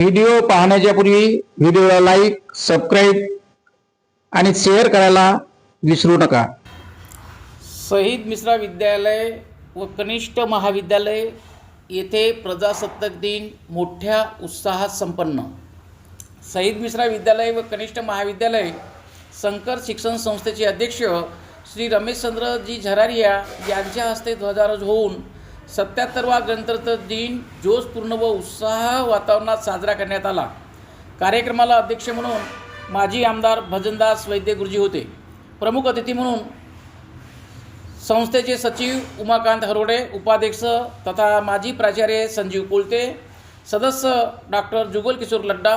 Video पाहण्याच्या पूर्वी व्हिडिओला लाईक सबस्क्राईब आणि शेअर करायला विसरू नका. शहीद मिश्रा विद्यालय व कनिष्ठ महाविद्यालय येथे प्रजासत्ताक दिन मोठ्या उत्साहात संपन्न. शहीद मिश्रा विद्यालय व कनिष्ठ महाविद्यालय शंकर शिक्षण संस्थेचे अध्यक्ष श्री रमेशचंद्रजी झरारिया यांच्या हस्ते ध्वजारोहण होऊन सत्याहत्तरवा गणतंत्र दिन जोशपूर्ण व उत्साह वातावरणात साजरा करण्यात आला. कार्यक्रमाला अध्यक्ष म्हणून माजी आमदार भजनदास वैद्य गुरुजी होते. प्रमुख अतिथी म्हणून संस्थेचे सचिव उमाकांत हरोडे उपाध्यक्ष तथा माजी प्राचार्य संजीव कोलते सदस्य डॉक्टर जुगल किशोर लड्डा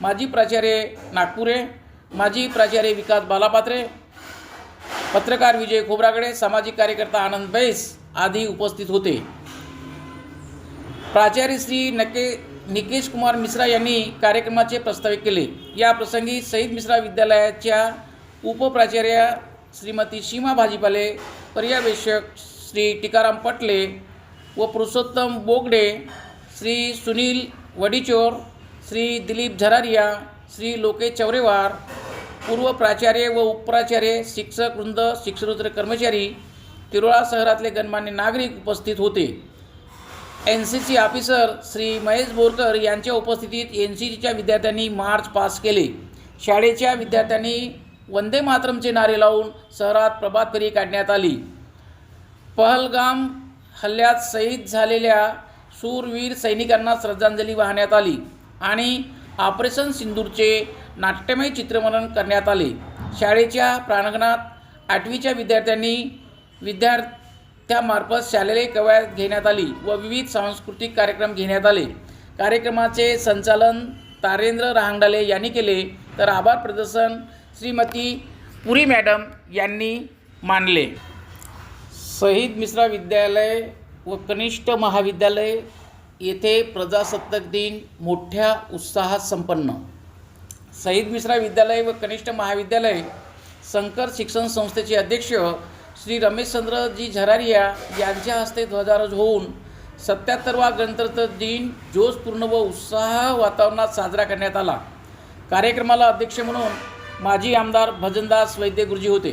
माजी प्राचार्य नागपुरे माजी प्राचार्य विकास बालापात्रे पत्रकार विजय खोब्रागडे सामाजिक कार्यकर्ता आनंद बैस आदी उपस्थित होते. प्राचार्य श्री नके निकेश कुमार मिश्रा यांनी कार्यक्रमाचे प्रस्तावित केले. या प्रसंगी शहीद मिश्रा विद्यालयाच्या उपप्राचार्या श्रीमती सीमा भाजीपाले पर्यवेक्षक श्री टिकाराम पटले व पुरुषोत्तम बोगडे श्री सुनील वडीचोर श्री दिलीप झरारिया श्री लोकेश चौरेवार पूर्व प्राचार्य व उपप्राचार्य शिक्षक वृंद शिक्षणोत्तर कर्मचारी तिरोळा शहरातले गणमान्य नागरिक उपस्थित होते. N C C officer Shri Mahesh Borkar यांच्या उपस्थितीत एन सी सीच्या विद्यार्थ्यांनी मार्च पास केले. शाळेच्या विद्यार्थ्यांनी वंदे मातरमचे नारे लावून शहरात प्रभात फेरी काढण्यात आली. पहलगाम हल्ल्यात शहीद झालेल्या सूरवीर सैनिकांना श्रद्धांजली वाहण्यात आली आणि ऑपरेशन सिंदूरचे नाट्यमय चित्रमनन करण्यात आले. शाळेच्या प्रांगणात आठवीच्या विद्यार्थ्यांनी विद्यार्थ्यामार्फत शालेय कवायत घेण्यात आली व विविध सांस्कृतिक कार्यक्रम घेण्यात आले. कार्यक्रमाचे संचालन तारेंद्र रहांगडाले यांनी केले. तर आभार प्रदर्शन श्रीमती पुरी मॅडम यांनी मानले. शहीद मिश्रा विद्यालय व कनिष्ठ महाविद्यालय येथे प्रजासत्ताक दिन मोठ्या उत्साहात संपन्न. शहीद मिश्रा विद्यालय व कनिष्ठ महाविद्यालय शंकर शिक्षण संस्थेचे अध्यक्ष श्री रमेशचंद्रजी झरारिया यांच्या हस्ते ध्वजारोहण होऊन सत्याहत्तरवा गणतंत्र दिन जोशपूर्ण व उत्साह वातावरणात साजरा करण्यात आला. कार्यक्रमाला अध्यक्ष म्हणून माजी आमदार भजनदास वैद्य गुरुजी होते.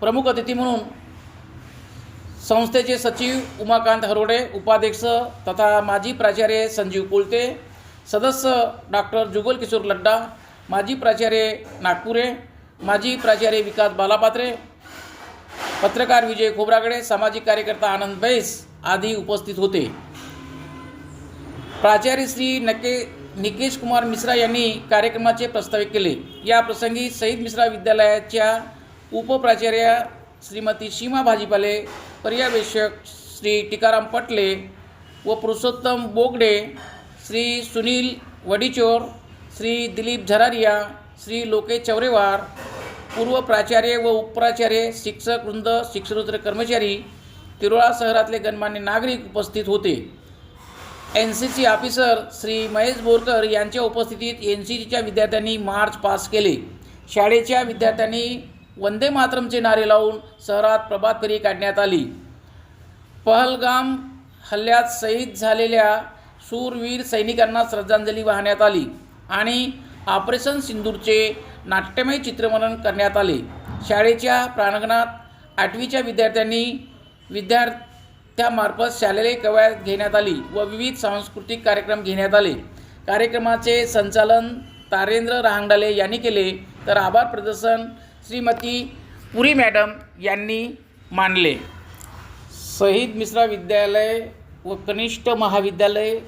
प्रमुख अतिथी म्हणून संस्थेचे सचिव उमाकांत हरोडे उपाध्यक्ष तथा माजी प्राचार्य संजीव कोलते सदस्य डॉक्टर जुगल किशोर लड्डा माजी प्राचार्य नागपुरे माजी प्राचार्य विकास बालापात्रे पत्रकार विजय खोब्रागडे सामाजिक कार्यकर्ता आनंद बैस आदी उपस्थित होते. प्राचार्य श्री नके निकेश कुमार मिश्रा यांनी कार्यक्रमाचे प्रस्तावित केले. या प्रसंगी सईद मिश्रा विद्यालयाच्या उपप्राचार्य श्रीमती सीमा भाजीपाले पर्यवेक्षक श्री टिकाराम पटले व पुरुषोत्तम बोगडे श्री सुनील वडीचोर श्री दिलीप झरारिया श्री लोकेश चौरेवार पूर्व प्राचार्य व उपप्राचार्य शिक्षक वृंद शिक्षणोत्तर कर्मचारी तिरोळा शहरातले गणमान्य नागरिक उपस्थित होते. N C C officer Shri Mahesh Borkar यांच्या उपस्थितीत एन सी सीच्या विद्यार्थ्यांनी मार्च पास केले. शाळेच्या विद्यार्थ्यांनी वंदे मातरमचे नारे लावून शहरात प्रभात फेरी काढण्यात आली. पहलगाम हल्ल्यात शहीद झालेल्या सूरवीर सैनिकांना श्रद्धांजली वाहण्यात आली आणि ऑपरेशन सिंदूरचे नाट्यमय चित्रमनन करण्यात आले. शाळेच्या प्रांगणात आठवीच्या विद्यार्थ्यांनी विद्यार्थ्यामार्फत शालेय कवायत घेण्यात आली व विविध सांस्कृतिक कार्यक्रम घेण्यात आले. कार्यक्रमाचे संचालन तारेंद्र रहांगडाले यांनी केले. तर आभार प्रदर्शन श्रीमती पुरी मॅडम यांनी मानले. शहीद मिश्रा विद्यालय व कनिष्ठ महाविद्यालय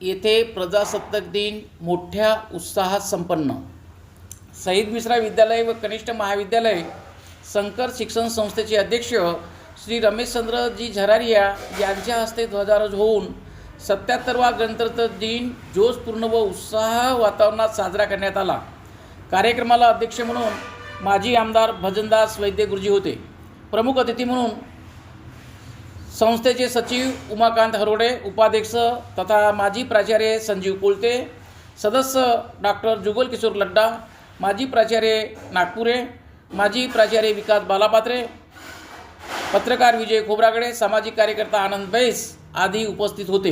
येथे प्रजासत्ताक दिन मोठ्या उत्साहात संपन्न. सईद मिश्रा विद्यालय व कनिष्ठ महाविद्यालय शंकर शिक्षण संस्थेचे अध्यक्ष श्री रमेशचंद्रजी झरारिया यांच्या हस्ते ध्वजारोज होऊन सत्याहत्तरवा गणतंत्र दिन जोशपूर्ण व उत्साह वातावरणात साजरा करण्यात आला. कार्यक्रमाला अध्यक्ष म्हणून माजी आमदार भजनदास वैद्य गुरुजी होते. प्रमुख अतिथी म्हणून संस्थेचे सचिव उमाकांत हरोडे उपाध्यक्ष तथा माजी प्राचार्य संजीव कोलते सदस्य डॉक्टर जुगल किशोर लड्डा माजी प्राचार्य नागपुरे माजी प्राचार्य विकास बालापात्रे पत्रकार विजय खोब्रागडे सामाजिक कार्यकर्ता आनंद बैस आदी उपस्थित होते.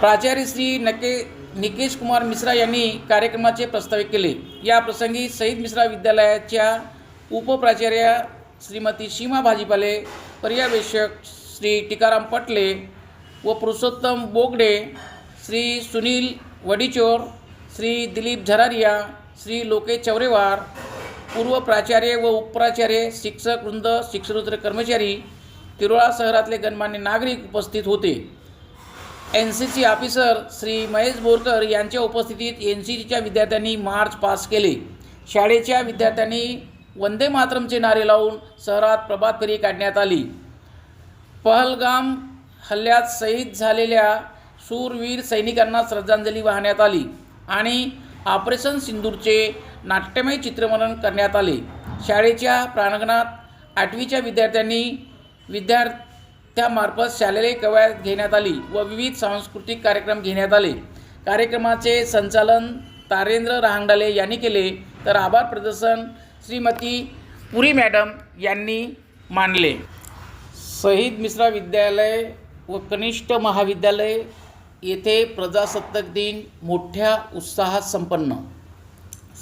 प्राचार्य श्री नके निकेश कुमार मिश्रा यांनी कार्यक्रमाचे प्रस्तावित केले. या प्रसंगी सईद मिश्रा विद्यालयाच्या उपप्राचार्य श्रीमती सीमा भाजीपाले पर्यवेक्षक श्री टिकाराम पटले व पुरुषोत्तम बोगडे श्री सुनील वडीचोर श्री दिलीप झरारिया श्री लोकेश चौरेवार पूर्व प्राचार्य व उपप्राचार्य शिक्षक वृंद शिक्षणोत्तर कर्मचारी तिरोळा शहरातले गणमान्य नागरिक उपस्थित होते. N C C officer Shri Mahesh Borkar यांच्या उपस्थितीत एन सी सीच्या विद्यार्थ्यांनी मार्च पास केले. शाळेच्या विद्यार्थ्यांनी वंदे मातरमचे नारे लावून शहरात प्रभात फेरी काढण्यात आली. पहलगाम हल्ल्यात शहीद झालेल्या शूरवीर सैनिकांना श्रद्धांजली वाहण्यात आली. आणि ऑपरेशन सिंदूरचे नाट्यमय चित्रमनन करण्यात आले. शाळेच्या प्रांगणात आठवीच्या विद्यार्थ्यांनी विद्यार्थ्यामार्फत शालेय कवायत घेण्यात आली व विविध सांस्कृतिक कार्यक्रम घेण्यात आले. कार्यक्रमाचे संचालन तारेंद्र रहांगडाले यांनी केले तर आभार प्रदर्शन श्रीमती पुरी मॅडम यांनी मानले. शहीद मिश्रा विद्यालय व कनिष्ठ महाविद्यालय येथे प्रजासत्ताक दिन मोठ्या उत्साहात संपन्न.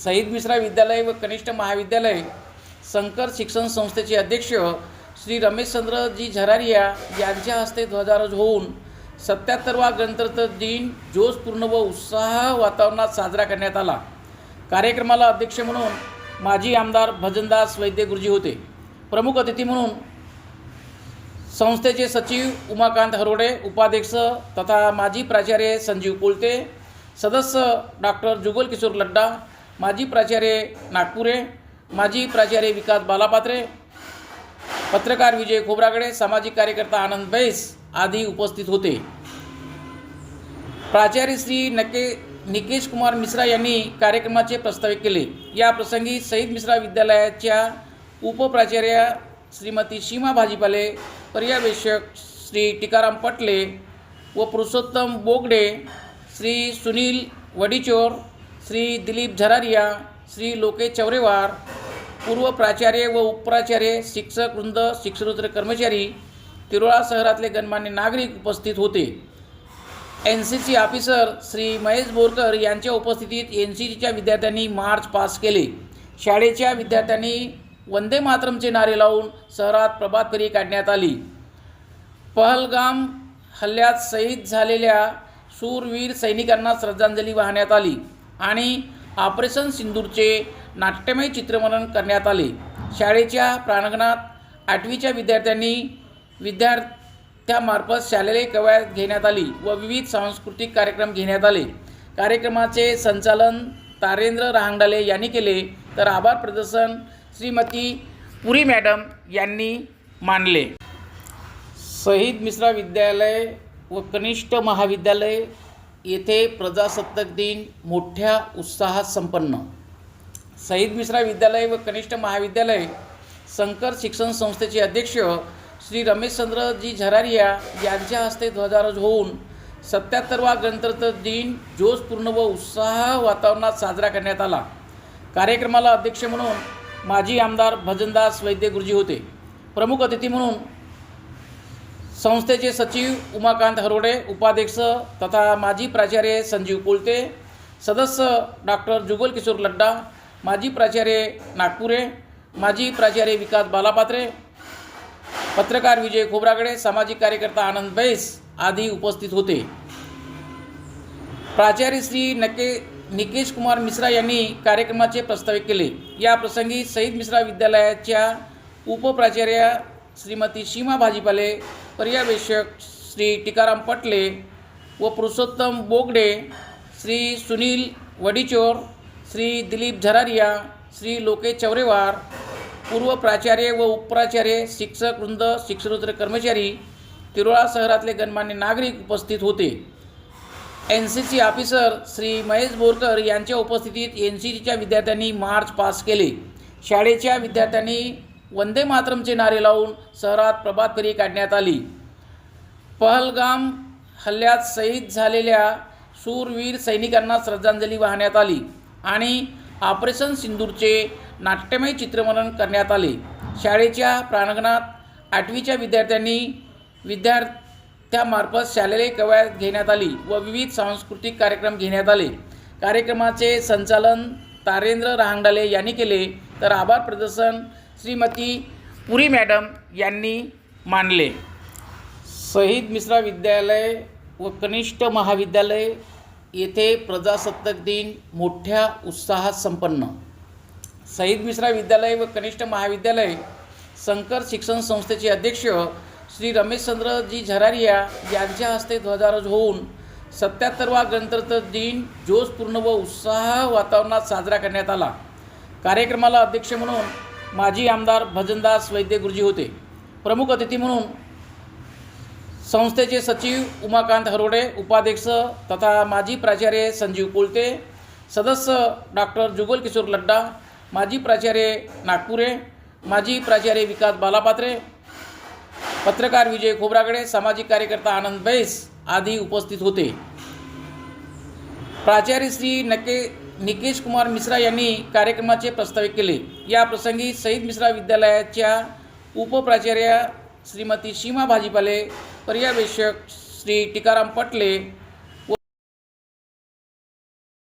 सईद मिश्रा विद्यालय व कनिष्ठ महाविद्यालय शंकर शिक्षण संस्थेचे अध्यक्ष श्री रमेशचंद्रजी झरारिया यांच्या हस्ते ध्वजारोज होऊन सत्याहत्तरवा गणतंत्र दिन जोशपूर्ण व उत्साह वातावरणात साजरा करण्यात आला. कार्यक्रमाला अध्यक्ष म्हणून माजी आमदार भजनदास वैद्य गुरुजी होते. प्रमुख अतिथी म्हणून संस्थेचे सचिव उमाकांत हरोडे उपाध्यक्ष तथा माजी प्राचार्य संजीव कोलते सदस्य डॉक्टर जुगल किशोर लड्डा माजी प्राचार्य नागपुरे माजी प्राचार्य विकास बालापात्रे पत्रकार विजय खोब्रागडे सामाजिक कार्यकर्ता आनंद बैस आदी उपस्थित होते. प्राचार्य श्री नके निकेश कुमार मिश्रा यांनी कार्यक्रमाचे प्रस्तावित केले. या प्रसंगी सईद मिश्रा विद्यालयाच्या उपप्राचार्या श्रीमती सीमा भाजीपाले पर्यवेक्षक श्री टिकाराम पटले व पुरुषोत्तम बोगडे श्री सुनील वडीचोर श्री दिलीप झरारिया श्री लोकेश चौरेवार पूर्व प्राचार्य व उपप्राचार्य शिक्षक वृंद शिक्षणोत्तर कर्मचारी तिरोळा शहरातले गणमान्य नागरिक उपस्थित होते. N C C officer Shri Mahesh Borkar यांच्या उपस्थितीत एन सी सीच्या विद्यार्थ्यांनी मार्च पास केले. शाळेच्या विद्यार्थ्यांनी वंदे मातरमचे नारे लावून शहरात प्रभात फेरी काढण्यात आली. पहलगाम हल्ल्यात शहीद झालेल्या सूरवीर सैनिकांना श्रद्धांजली वाहण्यात आली आणि ऑपरेशन सिंदूरचे नाट्यमय चित्रमनन करण्यात आले. शाळेच्या प्रांगणात आठवीच्या विद्यार्थ्यांनी विद्यार्थ्यामार्फत शालेय कवायत घेण्यात आली व विविध सांस्कृतिक कार्यक्रम घेण्यात आले. कार्यक्रमाचे संचालन तारेंद्र रहांगडाले यांनी केले. तर आभार प्रदर्शन श्रीमती पुरी मॅडम यांनी मानले. शहीद मिश्रा विद्यालय व कनिष्ठ महाविद्यालय येथे प्रजासत्ताक दिन मोठ्या उत्साहात संपन्न. शहीद मिश्रा विद्यालय व कनिष्ठ महाविद्यालय शंकर शिक्षण संस्थेचे अध्यक्ष श्री रमेशचंद्रजी झरारिया यांच्या हस्ते ध्वजारोज होऊन सत्याहत्तरवा गणतंत्र दिन जोशपूर्ण व उत्साह वातावरणात साजरा करण्यात आला. कार्यक्रमाला अध्यक्ष म्हणून माजी आमदार भजनदास वैद्य गुरुजी होते. प्रमुख अतिथी म्हणून संस्थेचे सचिव उमाकांत हरोडे उपाध्यक्ष तथा माजी प्राचार्य संजीव कोलते सदस्य डॉक्टर जुगल किशोर लड्डा माजी प्राचार्य नागपुरे माजी प्राचार्य विकास बालापात्रे पत्रकार विजय खोब्रागडे सामाजिक कार्यकर्ता आनंद बैस आदी उपस्थित होते. प्राचार्य श्री नके निकेश कुमार मिश्रा यांनी कार्यक्रमाचे प्रस्तावित केले. या प्रसंगी सईद मिश्रा विद्यालयाच्या उपप्राचार्या श्रीमती सीमा भाजीपाले पर्यवेक्षक श्री टिकाराम पटले व पुरुषोत्तम बोगडे श्री सुनील वडीचोर श्री दिलीप झरारिया श्री लोकेश चौरेवार पूर्व प्राचार्य व उपप्राचार्य शिक्षक वृंद शिक्षणोत्तर कर्मचारी तिरोळा शहरातले गणमान्य नागरिक उपस्थित होते. N C C officer Shri Mahesh Borkar यांच्या उपस्थितीत एन सी सीच्या विद्यार्थ्यांनी मार्च पास केले. शाळेच्या विद्यार्थ्यांनी वंदे मातरमचे नारे लावून शहरात प्रभात फेरी काढण्यात आली. पहलगाम हल्ल्यात शहीद झालेल्या सूरवीर सैनिकांना श्रद्धांजली वाहण्यात आली आणि ऑपरेशन सिंदूरचे नाट्यमय चित्रमनन करण्यात आले. शाळेच्या प्रांगणात आठवीच्या विद्यार्थ्यांनी विद्यार्थी त्यामार्फत शालेय कवायत घेण्यात आली व विविध सांस्कृतिक कार्यक्रम घेण्यात आले. कार्यक्रमाचे संचालन तारेंद्र रहांगडाले यांनी केले. तर आभार प्रदर्शन श्रीमती पुरी मॅडम यांनी मानले. शहीद मिश्रा विद्यालय व कनिष्ठ महाविद्यालय येथे प्रजासत्ताक दिन मोठ्या उत्साहात संपन्न. शहीद मिश्रा विद्यालय व कनिष्ठ महाविद्यालय शंकर शिक्षण संस्थेचे अध्यक्ष श्री रमेशचंद्रजी झरारिया यांच्या हस्ते ध्वजारोज होऊन सत्याहत्तरवा गणतंत्र दिन जोशपूर्ण व उत्साह वातावरणात साजरा करण्यात आला. कार्यक्रमाला अध्यक्ष म्हणून माजी आमदार भजनदास वैद्य गुरुजी होते. प्रमुख अतिथी म्हणून संस्थेचे सचिव उमाकांत हरोडे उपाध्यक्ष तथा माजी प्राचार्य संजीव कोलते सदस्य डॉक्टर जुगल किशोर लड्डा माजी प्राचार्य नागपुरे माजी प्राचार्य विकास बालापात्रे पत्रकार विजय खोबरागडे सामाजिक कार्यकर्ता आनंद बैस आदी उपस्थित होते. प्राचार्य श्री नके निकेश कुमार मिश्रा यांनी कार्यक्रमाचे प्रस्तावित केले. या प्रसंगी सईद मिश्रा विद्यालयाच्या उपप्राचार्या श्रीमती सीमा भाजीपाले पर्यवेक्षक श्री टिकाराम पटले